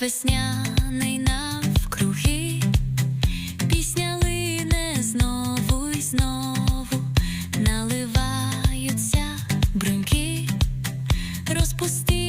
Весняний навкруги, пісня лине знову й знову наливаються бруньки, розпусти.